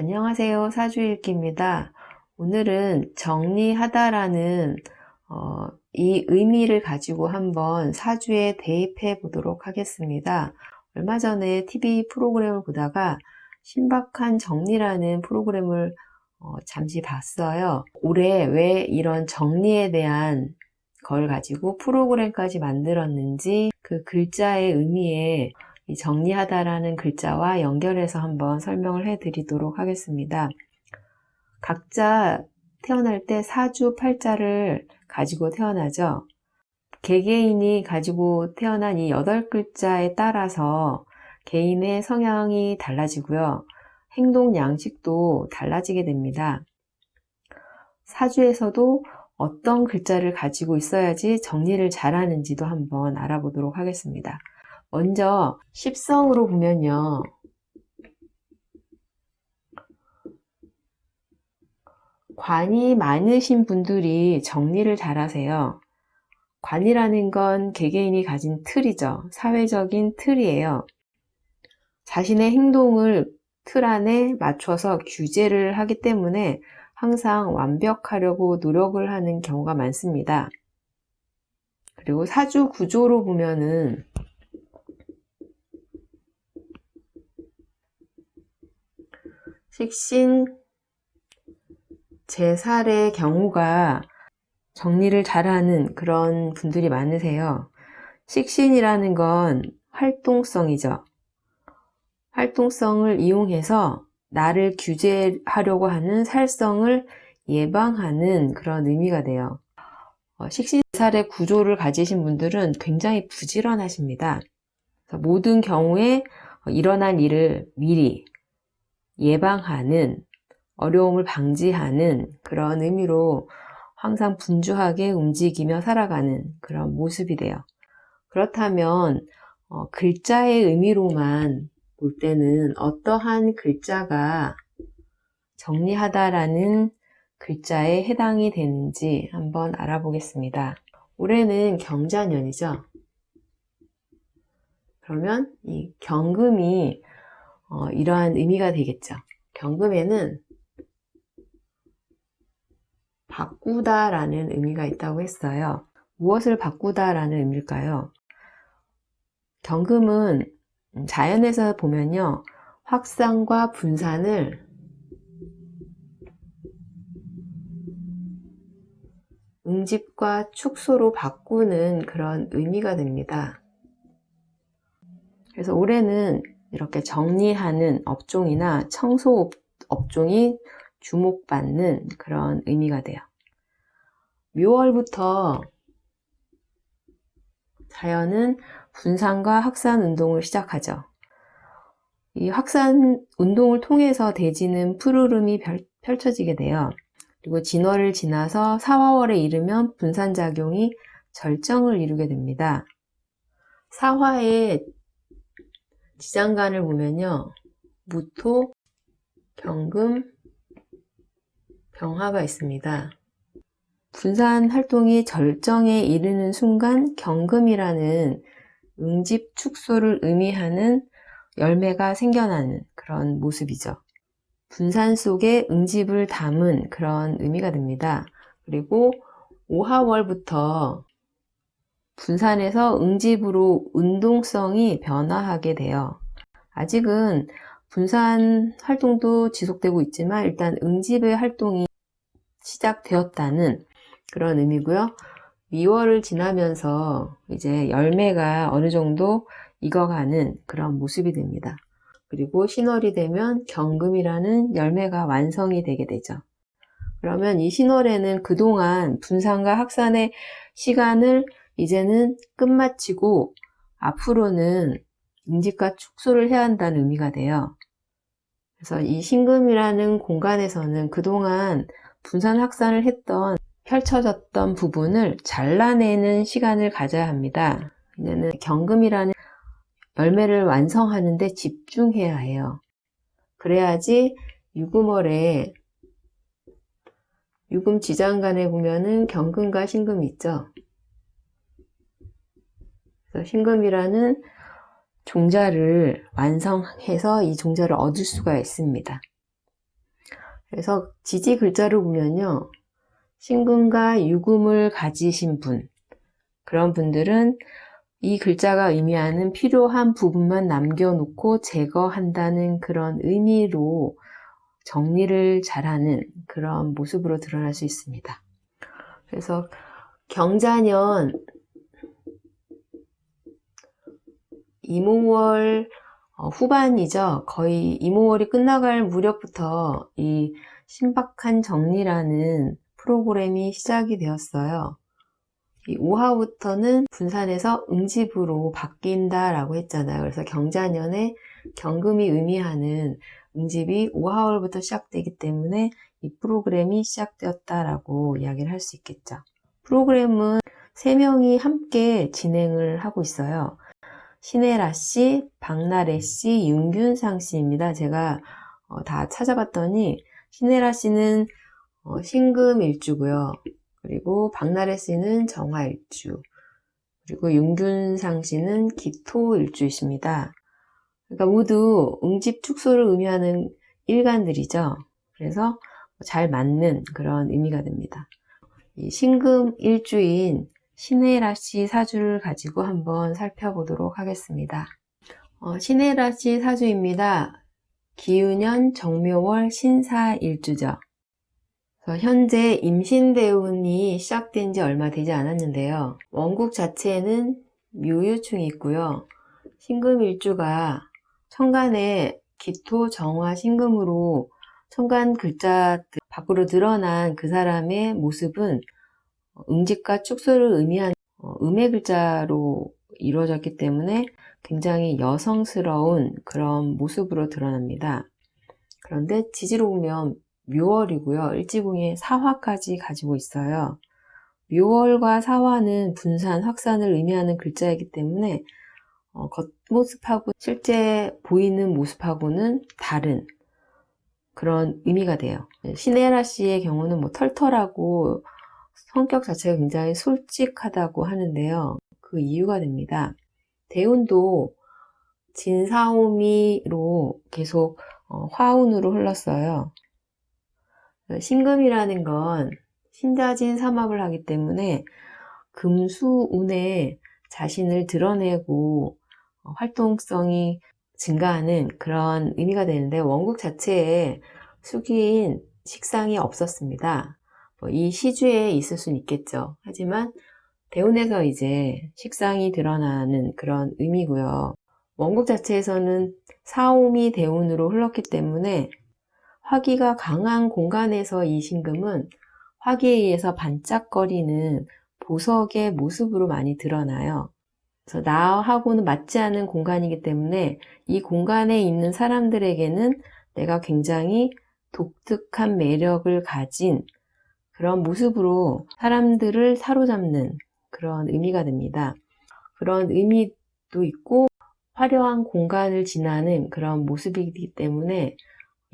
안녕하세요. 사주일기입니다. 오늘은 정리하다라는 어, 이 의미를 가지고 한번 사주에 대입해 보도록 하겠습니다. 얼마 전에 TV 프로그램을 보다가 신박한 정리라는 프로그램을 어, 잠시 봤어요. 올해 왜 이런 정리에 대한 걸 가지고 프로그램까지 만들었는지 그 글자의 의미에 이 정리하다라는 글자와 연결해서 한번 설명을 해 드리도록 하겠습니다. 각자 태어날 때 사주 팔자를 가지고 태어나죠. 개개인이 가지고 태어난 이 여덟 글자에 따라서 개인의 성향이 달라지고요. 행동 양식도 달라지게 됩니다. 사주에서도 어떤 글자를 가지고 있어야지 정리를 잘하는지도 한번 알아보도록 하겠습니다. 먼저 십성으로 보면요. 관이 많으신 분들이 정리를 잘 하세요. 관이라는 건 개개인이 가진 틀이죠. 사회적인 틀이에요. 자신의 행동을 틀 안에 맞춰서 규제를 하기 때문에 항상 완벽하려고 노력을 하는 경우가 많습니다. 그리고 사주 구조로 보면은 식신 제살의 경우가 정리를 잘하는 그런 분들이 많으세요. 식신이라는 건 활동성이죠. 활동성을 이용해서 나를 규제하려고 하는 살성을 예방하는 그런 의미가 돼요. 어, 식신살의 구조를 가지신 분들은 굉장히 부지런하십니다. 모든 경우에 일어난 일을 미리 예방하는 어려움을 방지하는 그런 의미로 항상 분주하게 움직이며 살아가는 그런 모습이 돼요. 그렇다면 어, 글자의 의미로만 볼 때는 어떠한 글자가 정리하다라는 글자에 해당이 되는지 한번 알아보겠습니다. 올해는 경자년이죠. 그러면 이 경금이 어, 이러한 의미가 되겠죠. 경금에는 바꾸다 라는 의미가 있다고 했어요. 무엇을 바꾸다 라는 의미일까요? 경금은 자연에서 보면요. 확산과 분산을 응집과 축소로 바꾸는 그런 의미가 됩니다. 그래서 올해는 이렇게 정리하는 업종이나 청소 업종이 주목받는 그런 의미가 돼요. 6월부터 자연은 분산과 확산 운동을 시작하죠. 이 확산 운동을 통해서 대지는 푸르름이 펼쳐지게 돼요. 그리고 진월을 지나서 4화월에 이르면 분산작용이 절정을 이루게 됩니다. 사화의 지장간을 보면요. 무토, 경금, 병화가 있습니다. 분산 활동이 절정에 이르는 순간 경금이라는 응집 축소를 의미하는 열매가 생겨나는 그런 모습이죠. 분산 속에 응집을 담은 그런 의미가 됩니다. 그리고 5하월부터 분산에서 응집으로 운동성이 변화하게 돼요. 아직은 분산 활동도 지속되고 있지만 일단 응집의 활동이 시작되었다는 그런 의미고요. 2월을 지나면서 이제 열매가 어느 정도 익어가는 그런 모습이 됩니다. 그리고 신월이 되면 경금이라는 열매가 완성이 되게 되죠. 그러면 이 신월에는 그동안 분산과 확산의 시간을 이제는 끝마치고 앞으로는 인직과 축소를 해야 한다는 의미가 돼요. 그래서 이 신금이라는 공간에서는 그동안 분산 확산을 했던 펼쳐졌던 부분을 잘라내는 시간을 가져야 합니다. 이제는 경금이라는 열매를 완성하는데 집중해야 해요. 그래야지 유금월에 유금 지장간에 보면은 경금과 신금이 있죠. 그래서 신금이라는 종자를 완성해서 이 종자를 얻을 수가 있습니다. 그래서 지지 글자를 보면요. 신금과 유금을 가지신 분, 그런 분들은 이 글자가 의미하는 필요한 부분만 남겨놓고 제거한다는 그런 의미로 정리를 잘하는 그런 모습으로 드러날 수 있습니다. 그래서 경자년 이모월 어, 후반이죠. 거의 이모월이 끝나갈 무렵부터 이 신박한 정리라는 프로그램이 시작이 되었어요. 이 5화부터는 분산해서 응집으로 바뀐다라고 했잖아요. 그래서 경자년에 경금이 의미하는 응집이 5화월부터 시작되기 때문에 이 프로그램이 시작되었다라고 이야기를 할 수 있겠죠. 프로그램은 3명이 함께 진행을 하고 있어요. 신혜라 씨, 박나래 씨, 윤균상 씨입니다. 제가 어, 다 찾아봤더니 신혜라 씨는 어, 신금일주고요. 그리고 박나래 씨는 정화일주, 그리고 윤균상 씨는 기토일주이십니다. 그러니까 모두 응집 축소를 의미하는 일간들이죠. 그래서 잘 맞는 그런 의미가 됩니다. 이 신금 일주인 씨 사주를 가지고 한번 살펴보도록 하겠습니다. 어, 씨 사주입니다. 기유년 정묘월 신사일주죠. 현재 임신대운이 시작된 지 얼마 되지 않았는데요. 원국 자체에는 묘유충이 있고요. 신금일주가 천간에 기토 정화 신금으로 천간 글자 밖으로 드러난 그 사람의 모습은 응집과 축소를 의미하는 어, 음의 글자로 이루어졌기 때문에 굉장히 여성스러운 그런 모습으로 드러납니다. 그런데 지지로 보면 묘월이고요. 일지궁에 사화까지 가지고 있어요. 묘월과 사화는 분산, 확산을 의미하는 글자이기 때문에 어, 겉모습하고 실제 보이는 모습하고는 다른 그런 의미가 돼요. 신혜라 씨의 경우는 뭐 털털하고 성격 자체가 굉장히 솔직하다고 하는데요. 그 이유가 됩니다. 대운도 진사오미로 계속 어, 화운으로 흘렀어요. 신금이라는 건 신자진 삼합을 하기 때문에 금수운에 자신을 드러내고 어, 활동성이 증가하는 그런 의미가 되는데 원국 자체에 수기인 식상이 없었습니다. 뭐 이 시주에 있을 수는 있겠죠. 하지만 대운에서 이제 식상이 드러나는 그런 의미고요. 원국 자체에서는 사옴이 대운으로 흘렀기 때문에 화기가 강한 공간에서 이 신금은 화기에 의해서 반짝거리는 보석의 모습으로 많이 드러나요. 그래서 나하고는 맞지 않은 공간이기 때문에 이 공간에 있는 사람들에게는 내가 굉장히 독특한 매력을 가진 그런 모습으로 사람들을 사로잡는 그런 의미가 됩니다. 그런 의미도 있고 화려한 공간을 지나는 그런 모습이기 때문에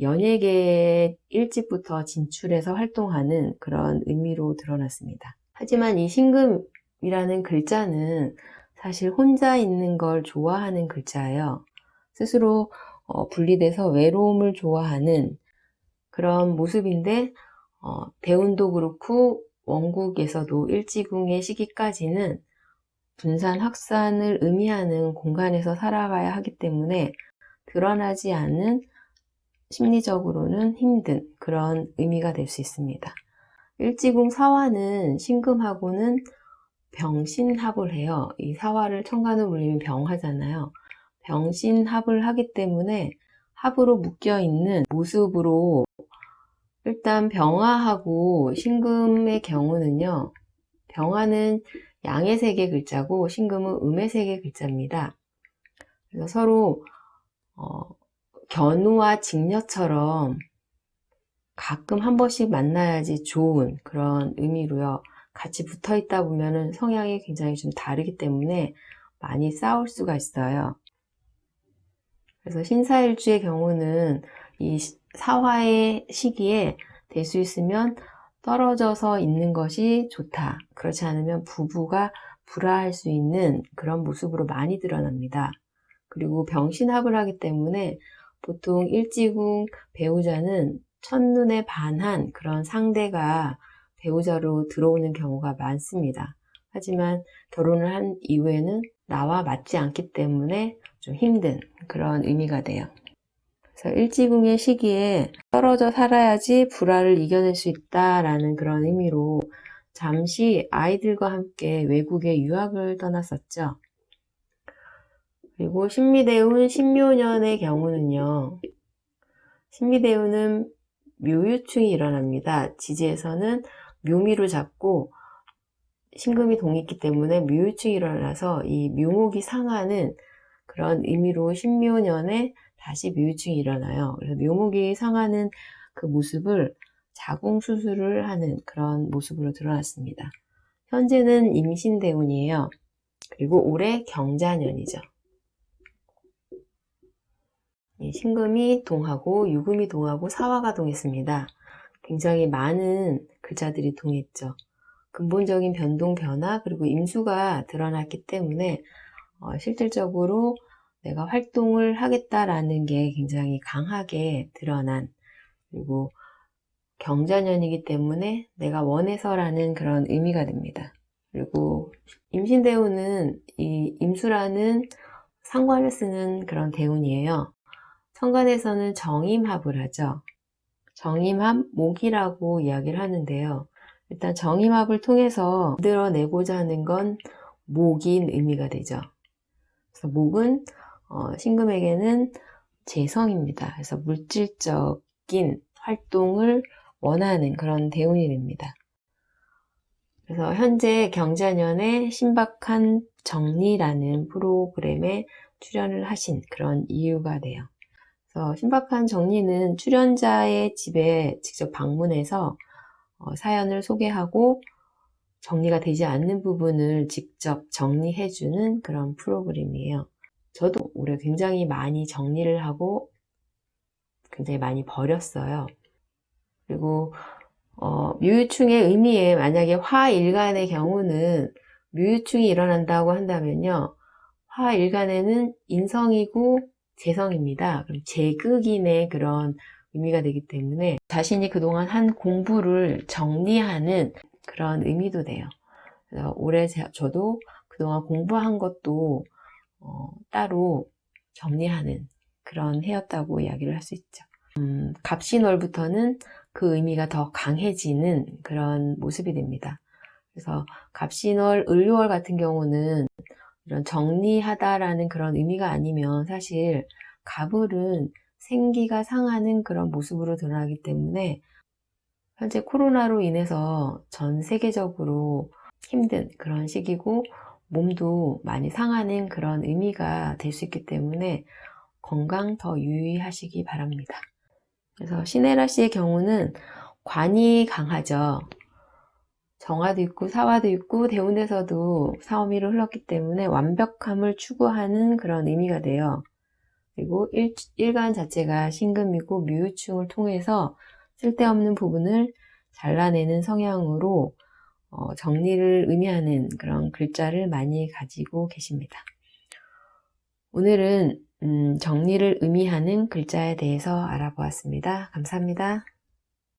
연예계 일찍부터 진출해서 활동하는 그런 의미로 드러났습니다. 하지만 이 신금이라는 글자는 사실 혼자 있는 걸 좋아하는 글자예요. 스스로 어, 분리돼서 외로움을 좋아하는 그런 모습인데 어, 대운도 그렇고 원국에서도 일지궁의 시기까지는 분산 확산을 의미하는 공간에서 살아가야 하기 때문에 드러나지 않은 심리적으로는 힘든 그런 의미가 될 수 있습니다. 일지궁 사화는 신금하고는 병신합을 해요. 이 사화를 천간으로 물리면 병하잖아요. 병신합을 하기 때문에 합으로 묶여 있는 모습으로 일단 병화하고 신금의 경우는요. 병화는 양의 세계 글자고 신금은 음의 세계 글자입니다. 그래서 서로 어, 견우와 직녀처럼 가끔 한 번씩 만나야지 좋은 그런 의미로요. 같이 붙어 있다 보면은 성향이 굉장히 좀 다르기 때문에 많이 싸울 수가 있어요. 그래서 신사일주의 경우는 이 사화의 시기에 될 수 있으면 떨어져서 있는 것이 좋다. 그렇지 않으면 부부가 불화할 수 있는 그런 모습으로 많이 드러납니다. 그리고 병신합을 하기 때문에 보통 일지궁 배우자는 첫눈에 반한 그런 상대가 배우자로 들어오는 경우가 많습니다. 하지만 결혼을 한 이후에는 나와 맞지 않기 때문에 좀 힘든 그런 의미가 돼요. 일지궁의 시기에 떨어져 살아야지 불화를 이겨낼 수 있다라는 그런 의미로 잠시 아이들과 함께 외국에 유학을 떠났었죠. 그리고 신미대운 신묘년의 경우는요. 신미대운은 묘유충이 일어납니다. 지지에서는 묘미로 잡고 신금이 동있기 때문에 묘유충이 일어나서 이 묘목이 상하는 그런 의미로 신묘년에 다시 묘유충이 일어나요. 그래서 묘목이 상하는 그 모습을 자궁 수술을 하는 그런 모습으로 드러났습니다. 현재는 임신대운이에요. 그리고 올해 경자년이죠. 이 신금이 동하고 유금이 동하고 사화가 동했습니다. 굉장히 많은 글자들이 동했죠. 근본적인 변동 변화 그리고 임수가 드러났기 때문에 어, 실질적으로 내가 활동을 하겠다라는 게 굉장히 강하게 드러난 그리고 경자년이기 때문에 내가 원해서라는 그런 의미가 됩니다. 그리고 임신대운은 이 임수라는 상관을 쓰는 그런 대운이에요. 천간에서는 정임합을 하죠. 정임합 목이라고 이야기를 하는데요. 일단 정임합을 통해서 만들어내고자 하는 건 목인 의미가 되죠. 그래서 목은 어, 신금에게는 재성입니다. 그래서 물질적인 활동을 원하는 그런 대운이 됩니다. 그래서 현재 경자년에 신박한 정리라는 프로그램에 출연을 하신 그런 이유가 돼요. 그래서 신박한 정리는 출연자의 집에 직접 방문해서 어, 사연을 소개하고 정리가 되지 않는 부분을 직접 정리해주는 그런 프로그램이에요. 저도 올해 굉장히 많이 정리를 하고 굉장히 많이 버렸어요. 그리고 어, 묘유충의 의미에 만약에 화일간의 경우는 묘유충이 일어난다고 한다면요. 화일간에는 인성이고 재성입니다. 그럼 제극인의 그런 의미가 되기 때문에 자신이 그동안 한 공부를 정리하는 그런 의미도 돼요. 그래서 올해 저도 그동안 공부한 것도 어, 따로 정리하는 그런 해였다고 이야기를 할 수 있죠. 음, 갑신월부터는 그 의미가 더 강해지는 그런 모습이 됩니다. 그래서 갑신월, 을유월 같은 경우는 이런 정리하다라는 그런 의미가 아니면 사실 갑을은 생기가 상하는 그런 모습으로 드러나기 때문에 현재 코로나로 인해서 전 세계적으로 힘든 그런 시기고 몸도 많이 상하는 그런 의미가 될 수 있기 때문에 건강 더 유의하시기 바랍니다. 그래서 시네라 씨의 경우는 관이 강하죠. 정화도 있고 사화도 있고 대운에서도 사오미로 흘렀기 때문에 완벽함을 추구하는 그런 의미가 돼요. 그리고 일, 일간 자체가 신금이고 묘유충을 통해서 쓸데없는 부분을 잘라내는 성향으로 어, 정리를 의미하는 그런 글자를 많이 가지고 계십니다. 오늘은 음, 정리를 의미하는 글자에 대해서 알아보았습니다. 감사합니다.